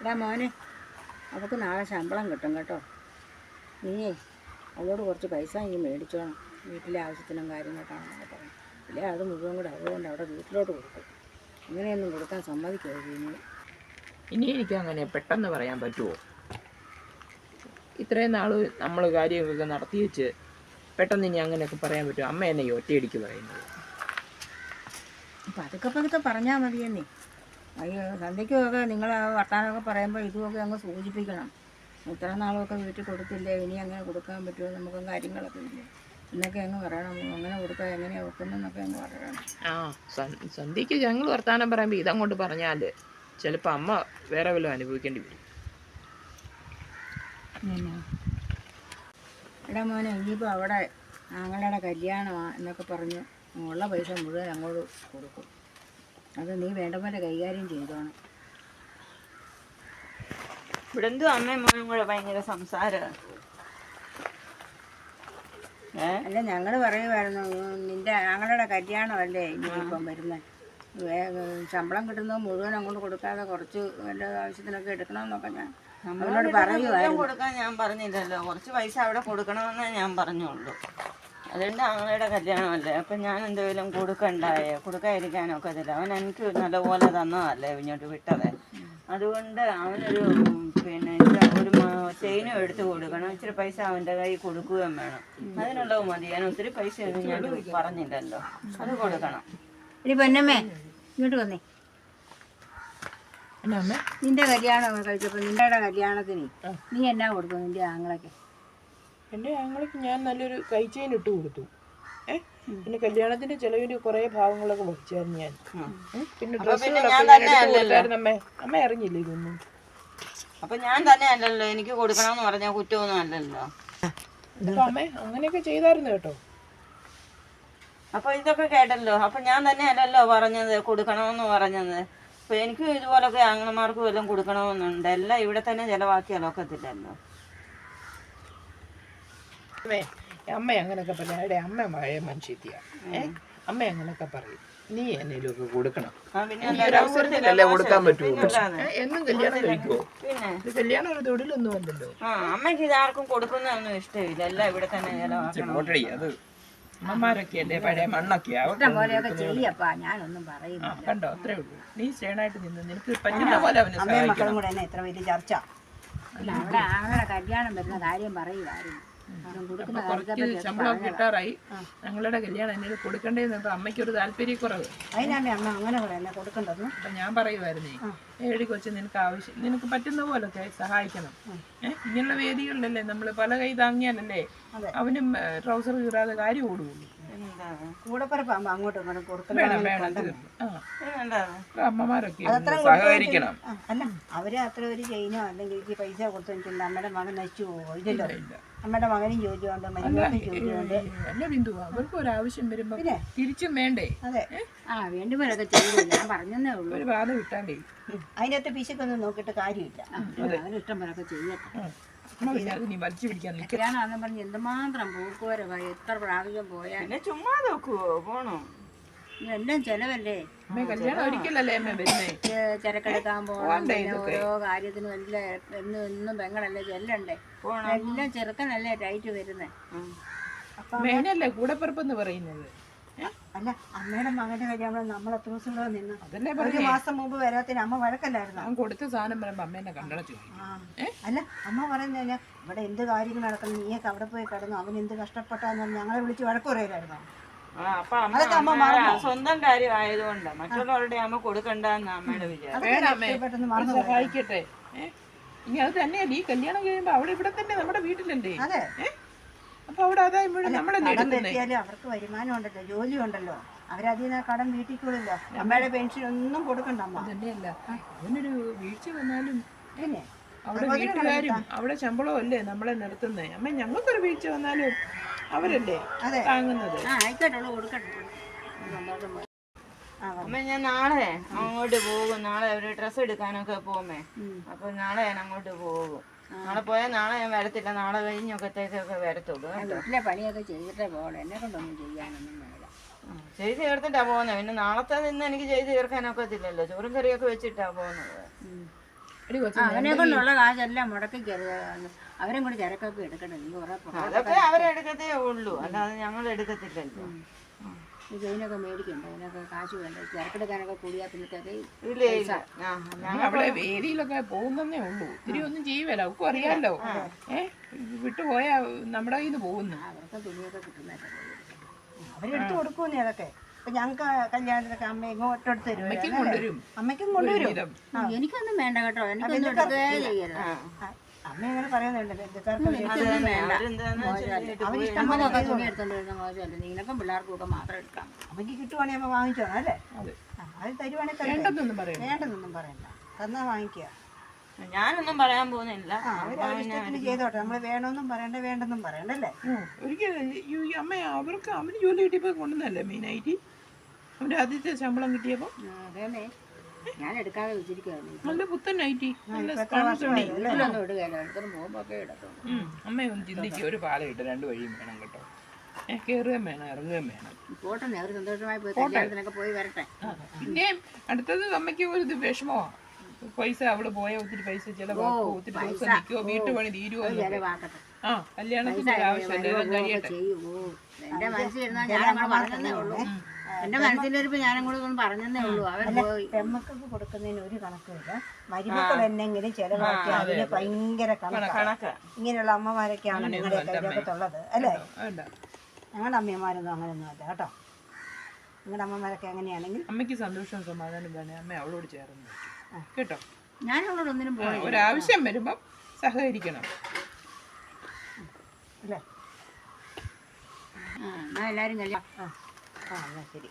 എടാ മോനെ അവൾക്ക് നാളെ ശമ്പളം കിട്ടും കേട്ടോ. നീയേ അവളോട് കുറച്ച് പൈസ ഇനി മേടിച്ചോണം. വീട്ടിലെ ആവശ്യത്തിനും കാര്യങ്ങൾക്കാണെന്നൊക്കെ പറയും. ഇല്ലേ അത് മുഴുവൻ കൂടെ അതുകൊണ്ട് അവിടെ വീട്ടിലോട്ട് കൊടുക്കും. അങ്ങനെയൊന്നും കൊടുക്കാൻ സമ്മതിക്കരുത് ഇനി. ഇനി എനിക്ക് അങ്ങനെ പെട്ടെന്ന് പറയാൻ പറ്റുമോ ഇത്രയും നാൾ നമ്മൾ കാര്യങ്ങളൊക്കെ നടത്തി വെച്ച് പെട്ടെന്ന് ഇനി അങ്ങനെയൊക്കെ പറയാൻ പറ്റുമോ അമ്മ എന്നെ ഒറ്റയടിക്ക് പറയുന്നത്. പതുക്കെ പതുക്കെ പറഞ്ഞാൽ മതിയെന്നേ. അയ്യോ സന്ധ്യയ്ക്കുമൊക്കെ നിങ്ങൾ ആ വർത്താനമൊക്കെ പറയുമ്പോൾ ഇതുമൊക്കെ അങ്ങ് സൂചിപ്പിക്കണം. ഇത്ര നാളൊക്കെ വീട്ടിൽ കൊടുത്തില്ലേ? ഇനി അങ്ങനെ കൊടുക്കാൻ പറ്റുമോ? നമുക്ക് കാര്യങ്ങളൊക്കെ ഇല്ലേ? എന്നൊക്കെ അങ്ങ് പറയണം. അങ്ങനെ കൊടുക്കാൻ എങ്ങനെയാ വെക്കുന്നൊക്കെ അങ്ങ് പറയണം. ആ സന്ധ്യയ്ക്ക് ഞങ്ങൾ വർത്താനം പറയുമ്പോൾ ഇതങ്ങോട്ട് പറഞ്ഞാൽ ചിലപ്പോൾ അമ്മ വേറെ വല്ലതും അനുഭവിക്കേണ്ടി വരും. എടാ മോനെ ഇനിയിപ്പോൾ അവിടെ ആങ്ങളുടെ കല്യാണമാണ് എന്നൊക്കെ പറഞ്ഞ് ഉള്ള പൈസ മുഴുവൻ അങ്ങോട്ട് കൊടുക്കും. അത് നീ വേണ്ട പോലെ കൈകാര്യം ചെയ്തോണം. ഇവിടെ എന്തോ അമ്മയും മോനും കൂടെ ഭയങ്കര സംസാരമാണ്. അല്ല ഞങ്ങൾ പറയുമായിരുന്നു നിന്റെ ഞങ്ങളുടെ കല്യാണമല്ലേ ഇനിയിപ്പം വരുന്നത് ശമ്പളം കിട്ടുന്നത് മുഴുവൻ അങ്ങോട്ട് കൊടുക്കാതെ കുറച്ച് വല്ല ആവശ്യത്തിനൊക്കെ എടുക്കണമെന്നൊക്കെ ഞാൻ അവനോട് മുഴുവൻ പറയുമായിരുന്നു കൊടുക്കാൻ ഞാൻ പറഞ്ഞില്ലല്ലോ. കുറച്ച് പൈസ അവിടെ കൊടുക്കണമെന്നേ ഞാൻ പറഞ്ഞുള്ളൂ. അതെന്റെ ആങ്ങളുടെ കല്യാണമല്ലേ? അപ്പം ഞാൻ എന്തെങ്കിലും കൊടുക്കണ്ടായേ? കൊടുക്കാതിരിക്കാനൊക്കെ ഇതില്ല. അവൻ എനിക്ക് നല്ലപോലെ തന്നതല്ലേ ഇങ്ങോട്ട് വിട്ടത്. അതുകൊണ്ട് അവനൊരു പിന്നെ ഒരു ചെയിനും എടുത്തു കൊടുക്കണം. ഇച്ചിരി പൈസ അവന്റെ കയ്യിൽ കൊടുക്കുകയും വേണം. അതിനുള്ളത് മതി. ഞാൻ ഒത്തിരി പൈസ ഒന്നും ഞാൻ പറഞ്ഞില്ലല്ലോ. അത് കൊടുക്കണം. ഇനി പൊന്നമ്മേ ഇങ്ങോട്ട് വന്നേ. നിന്റെ കല്യാണം കഴിച്ചപ്പോൾ നിന്റെ കല്യാണത്തിന് നീ എന്നാ കൊടുക്കും? നിന്റെ ആങ്ങളൊക്കെ എന്റെ ഞങ്ങൾക്ക് ഞാൻ നല്ലൊരു കൈ ചെയിൻ ഇട്ട് കൊടുത്തു. ഏ? പിന്നെ കല്യാണത്തിന്റെ ചെലവിന് കുറേ ഭാഗങ്ങളൊക്കെ വഹിച്ചായിരുന്നു ഞാൻ. പിന്നെ ഡ്രസ്സുകളൊക്കെ അമ്മേ. അമ്മ അറിഞ്ഞില്ല ഇതൊന്നും? അപ്പൊ ഞാൻ തന്നെ അല്ലല്ലോ എനിക്ക് കൊടുക്കണമെന്ന് പറഞ്ഞ കുറ്റമൊന്നും അല്ലല്ലോ. അപ്പൊ അമ്മേ അങ്ങനെയൊക്കെ ചെയ്തായിരുന്നു കേട്ടോ. അപ്പൊ ഇതൊക്കെ കേട്ടല്ലോ. അപ്പൊ ഞാൻ തന്നെ അല്ലല്ലോ പറഞ്ഞത് കൊടുക്കണമെന്ന് പറഞ്ഞത്. അപ്പൊ എനിക്കും ഇതുപോലൊക്കെ ആങ്ങളമാർക്കും എല്ലാം കൊടുക്കണമെന്നുണ്ട്. എല്ലാം ഇവിടെ തന്നെ ചെലവാക്കിയാൽ ഒക്കത്തില്ലല്ലോ. അമ്മേ അമ്മ അങ്ങനെയൊക്കെ പറയാം. എടേ അമ്മ പഴയ മനുഷ്യത്തിയാ ഏഹ് അമ്മ അങ്ങനെയൊക്കെ പറയും. നീ എന്നേലും ഒക്കെ കൊടുക്കണം അവസരത്തിലല്ലേ കൊടുക്കാൻ പറ്റുള്ളൂ എന്നും കല്യാണം കഴിക്കുമോ പിന്നെ ഇത് കല്യാണം ഒരു തൊഴിലൊന്നും അല്ലല്ലോ ആ അമ്മയ്ക്ക് ഇതാർക്കും കൊടുക്കുന്നൊന്നും ഇഷ്ടമില്ല. എല്ലാം ഇവിടെ തന്നെ അത് അമ്മമാരൊക്കെ അല്ലേ? പഴയ മണ്ണൊക്കെ ഞാനൊന്നും പറയുന്നു കണ്ടോ? അത്രേ ഉള്ളൂ. നീ ചേണായിട്ട് നിന്ന് നിനക്ക് പറ്റുന്ന പോലെ അവനെ അമ്മയും സഹായിക്കണം. മക്കളും കൂടെ തന്നെ എത്ര വലിയ ചർച്ച. അല്ല അവിടെ ആങ്ങളുടെ കല്യാണം വരുന്ന കാര്യം പറയുമായിരുന്നു കുറച്ച് ശമ്പളം കിട്ടാറായി. ഞങ്ങളുടെ കല്യാണം എന്നെ കൊടുക്കണ്ടേന്നൊക്കെ അമ്മയ്ക്ക് ഒരു താല്പര്യക്കുറവ്. അതിനാണ് അമ്മ അങ്ങനെ അപ്പൊ ഞാൻ പറയുമായിരുന്നേ ഏഴി കൊച്ചു നിനക്ക് ആവശ്യം നിനക്ക് പറ്റുന്ന പോലൊക്കെ സഹായിക്കണം. ഏഹ് ഇങ്ങനെയുള്ള വേദികളിലല്ലേ നമ്മൾ പല കൈ താങ്ങിയാലല്ലേ അവനും ട്രൗസർ കീറാതെ കാര്യം ഓടുകയുള്ളൂ പിന്നെന്താ കൂടെ പറപ്പാകുമ്പോൾ അങ്ങോട്ടും ഇങ്ങോട്ടും കൊടുക്കണം വേണം വേണം തീർന്നു. ആ. പിന്നെന്താ ഇപ്പൊ അമ്മമാരൊക്കെ സഹകരിക്കണം. അല്ല അവർ അത്ര ഒരു ചെയിനോ അല്ലെങ്കിൽ ഈ പൈസ കൊടുത്തു അമ്മയുടെ മകൻ നശിച്ചു പോകുമോ ഇല്ലല്ലോ. മകനും ചോദിച്ചുകൊണ്ട് മരുമകനും ചോദിച്ചുകൊണ്ട് അല്ല ബിന്ദു അവർക്ക് ഒരു ആവശ്യം വരുമ്പോ? തിരിച്ചും വേണ്ടേ? അതെ. ആ വേണ്ടുമ്പോഴൊക്കെ ചെയ്തു. ഞാൻ പറഞ്ഞതേ ഉള്ളൂ. ഒരു ബാധ അതിനകത്ത് പിശക്കൊന്നും നോക്കിയിട്ട് കാര്യമില്ല. അവരിഷ്ടം പോലൊക്കെ ചെയ്യട്ടെ. വലിച്ചു പിടിക്കാൻ പറഞ്ഞ് എന്തുമാത്രം എത്ര പ്രാവശ്യം പോയാൽ പിന്നെ ചുമ്മാ നോക്കുവോ പോണോ? എല്ലാം ചെലവല്ലേ? അമ്മ കല്യാണം ഒരിക്കലല്ലേ ചരക്കെടുക്കാൻ പോകണം ഓരോ കാര്യത്തിനും എല്ലാം എന്നും എന്നും പെങ്ങളല്ലേ ചെല്ലണ്ടേ? എല്ലാം ചെറുക്കനല്ലേ ടൈറ്റ് വരുന്നേ. കൂടെപ്പിറപ്പെന്ന് പറയുന്നത്? അല്ല അമ്മയുടെ മകന്റെ കല്യാണം നമ്മൾ എത്ര ദിവസം കൂടെ നിന്ന് അതല്ലേ ഒരു മാസം മുമ്പ് വരാത്തിന് അമ്മ വഴക്കല്ലായിരുന്നു? ഞാൻ കൊടുത്ത സാധനം വരുമ്പോ അമ്മേനെ കണ്ടടച്ചു അല്ല അമ്മ പറയുന്നില്ല ഇവിടെ എന്ത് കാര്യങ്ങൾ നടക്കുന്നു? നീയൊക്കെ അവിടെ പോയി കിടന്നു. അവൻ എന്ത് കഷ്ടപ്പെട്ടാന്ന് ഞങ്ങളെ വിളിച്ച് വഴക്ക് പറയലായിരുന്നു? സ്വന്തം കാര്യം ആയതുകൊണ്ട് മറ്റുള്ളവരുടെ അമ്മ കൊടുക്കണ്ടെന്ന് അമ്മയുടെ വിചാരം. സഹായിക്കട്ടെ? ഇനി അത് തന്നെയല്ല ഈ കല്യാണം കഴിയുമ്പോ അവിടെ ഇവിടെ തന്നെ നമ്മുടെ വീട്ടിലല്ലേ? അതെ? അപ്പൊ അവിടെ അതായത് മുഴുവൻ നമ്മളെ കടം അവർക്ക് വരുമാനം ഉണ്ടല്ലോ ജോലി ഉണ്ടല്ലോ അവരതിൽ നിന്ന് കടം വീട്ടിക്കൊള്ളില്ലോ അമ്മയുടെ പെൻഷൻ ഒന്നും കൊടുക്കണ്ട അമ്മ. തന്നെയല്ല അവനൊരു വീഴ്ച വന്നാലും പിന്നെ അവിടെ വീട്ടുകാരും അവിടെ ശമ്പളവും അല്ലേ നമ്മളെ നിർത്തുന്നേ? അമ്മ ഞങ്ങൾക്കൊരു വീഴ്ച വന്നാലും അവരല്ലേ. താങ്ങുന്നത്? ആ ആയിക്കോട്ടുള്ളൂ കൊടുക്കട്ടെ സന്തോഷം പോലെ. ആ പറ. അമ്മ ഞാൻ നാളെ അങ്ങോട്ട് പോകും. നാളെ ഒരു ഡ്രസ്സ് എടുക്കാനൊക്കെ പോമേ ഉം. അപ്പൊ നാളെ ഞാൻ അങ്ങോട്ട് പോകും. നാളെ പോയാൽ നാളെ ഞാൻ വരത്തില്ല. നാളെ കഴിഞ്ഞൊക്കത്തേക്കൊക്കെ വരത്തുള്ളൂ വീട്ടിലെ പണിയൊക്കെ ചെയ്തിട്ടേ പോകണം. എന്നെ കൊണ്ടൊന്നും ചെയ്യാനൊന്നും വേണ്ട. ചെയ്ത് തീർത്തിട്ടാ പോകുന്നത് പിന്നെ നാളത്തെ നിന്ന് എനിക്ക് ചെയ്ത് തീർക്കാനൊക്കത്തില്ലല്ലോ. ചോറും കറിയൊക്കെ വെച്ചിട്ടാ പോകുന്നത്. അവനെ കൊണ്ടുള്ള കാശെല്ലാം മുടക്കിക്കരുത് അവരും കൂടി ചരക്കൊക്കെ എടുക്കണം അതൊക്കെ അവരെടുക്കത്തേ ഉള്ളൂ. അല്ലാതെ ഞങ്ങൾ എടുക്കത്തില്ലല്ലോ ചെയിനൊക്കെ മേടിക്കണ്ടേ? അതിനൊക്കെ കാശ് വേണ്ട? ചരക്കെടുക്കാനൊക്കെ കൂടിയാൽ പിന്നത്തേക്ക് ഇല്ല. ഇല്ല ആ, ഞങ്ങൾ അവിടെ വേദിയിലൊക്കെ പോകുന്നേ ഉള്ളൂ. ഇത്തിരി ഒന്നും ചെയ്യുവല്ല ഒക്കെ അറിയാമല്ലോ ഏ? വിട്ടുപോയാ നമ്മുടെ കയ്യിൽ നിന്ന് പോകുന്നു. അവർക്ക് തുണിയൊക്കെ കിട്ടുന്നതൊക്കെ അവരെടുത്ത് കൊടുക്കൂന്നേ അതൊക്കെ? ഇപ്പൊ ഞങ്ങൾക്ക് കല്യാണത്തിനൊക്കെ അമ്മ ഇങ്ങോട്ടെടുത്ത് തരും അമ്മയ്ക്കും കൊണ്ടുവരും. അമ്മയ്ക്കും കൊണ്ടുവരും. എനിക്കൊന്നും വേണ്ട കേട്ടോ. എനിക്കൊന്നും എടുക്കേ ചെയ്യരുത്. അമ്മ അങ്ങനെ പറയുന്നുണ്ട് നമുക്കൊക്കെ തുണി എടുത്തോണ്ട് വരുന്ന മോശമല്ല? നിനക്കും പിള്ളേർക്കും ഒക്കെ മാത്രം എടുക്കാം. അമ്മയ്ക്ക് കിട്ടുവാണെങ്കിൽ അമ്മ വാങ്ങിച്ചോ അല്ലേ? അതെ. അത് തരുവാണെങ്കിൽ വേണ്ടതൊന്നും പറയണ്ട. പറയാം വേണ്ടെന്നൊന്നും പറയണ്ട. തന്നാ വാങ്ങിക്കുക. ഞാനൊന്നും പറയാൻ പോകുന്നില്ല. അവരിഷ്ടത്തിന് ചെയ്തോട്ടെ. നമ്മൾ വേണമെന്നും പറയണ്ട വേണ്ടെന്നും പറയണ്ട അല്ലേ? ഒരിക്കലും അമ്മ അവർക്ക് അവന് ജോലി കിട്ടിയപ്പോൾ കൊണ്ടുവന്നല്ലേ മെയിനായിട്ട്? അവന്റെ ആദ്യത്തെ ശമ്പളം കിട്ടിയപ്പോൾ അതേന്നെ. ഞാൻ എടുക്കാതെ വെച്ചിരിക്കുവായിരുന്നു. നല്ല പുത്തൻ നൈറ്റി ഇതിലൊന്നും ഇടുകയില്ല? ഒക്കെ ഒരു പാലം ഇട്ട് രണ്ട് വഴിയും വേണം കേട്ടോ. കയറുകയും വേണം ഇറങ്ങുകയും വേണം. പോട്ടെ അവർ സന്തോഷമായി പോയി. കല്യാണത്തിനൊക്കെ പോയി വരട്ടെ. പിന്നെ അടുത്തത് അമ്മയ്ക്ക് ഒരു വിഷമോ പൈസ അവിടെ പോയ ഒത്തിരി പൈസ ചിലവാക്കോ ഒത്തിരി ദിവസം നിൽക്കുമോ വീട്ടുപണി തീരുമോ തീരുവോ ആ കല്യാണത്തിന്റെ ആവശ്യം ആവശ്യമില്ല കഴിയട്ടെ. എന്റെ പറഞ്ഞതേ ഉള്ളൂ. എന്റെ മനസ്സിലിരിപ്പ് കൂടെ ഒന്ന് പറഞ്ഞതേ ഉള്ളൂ. അവർ പോയി. പെമ്മക്കൊക്കെ കൊടുക്കുന്നതിന് ഒരു കണക്കുമില്ല. മരുമക്കൾ എന്നെങ്കിലും ചെലവാക്കി അതിന് ഭയങ്കര കണക്കാണ് കണക്ക് ഇങ്ങനെയുള്ള അമ്മമാരൊക്കെയാണ് നിങ്ങളുടെ കയ്യിലൊക്കത്തുള്ളത് അല്ലേ? ഞങ്ങളുടെ അമ്മമാരൊന്നും അങ്ങനെയൊന്നും അല്ല കേട്ടോ. നിങ്ങളുടെ അമ്മമാരൊക്കെ എങ്ങനെയാണെങ്കിൽ? അമ്മയ്ക്ക് സന്തോഷം സമാധാനം തന്നെ അമ്മ അവളോട് ചേർന്ന് കേട്ടോ? ഞാൻ അവളോട് ഒന്നിനും പോയി ഒരാവശ്യം വരുമ്പം സഹകരിക്കണം. അല്ലേ? ആ എല്ലാരും കല്യാണം ആ ആ എന്നാ ശരി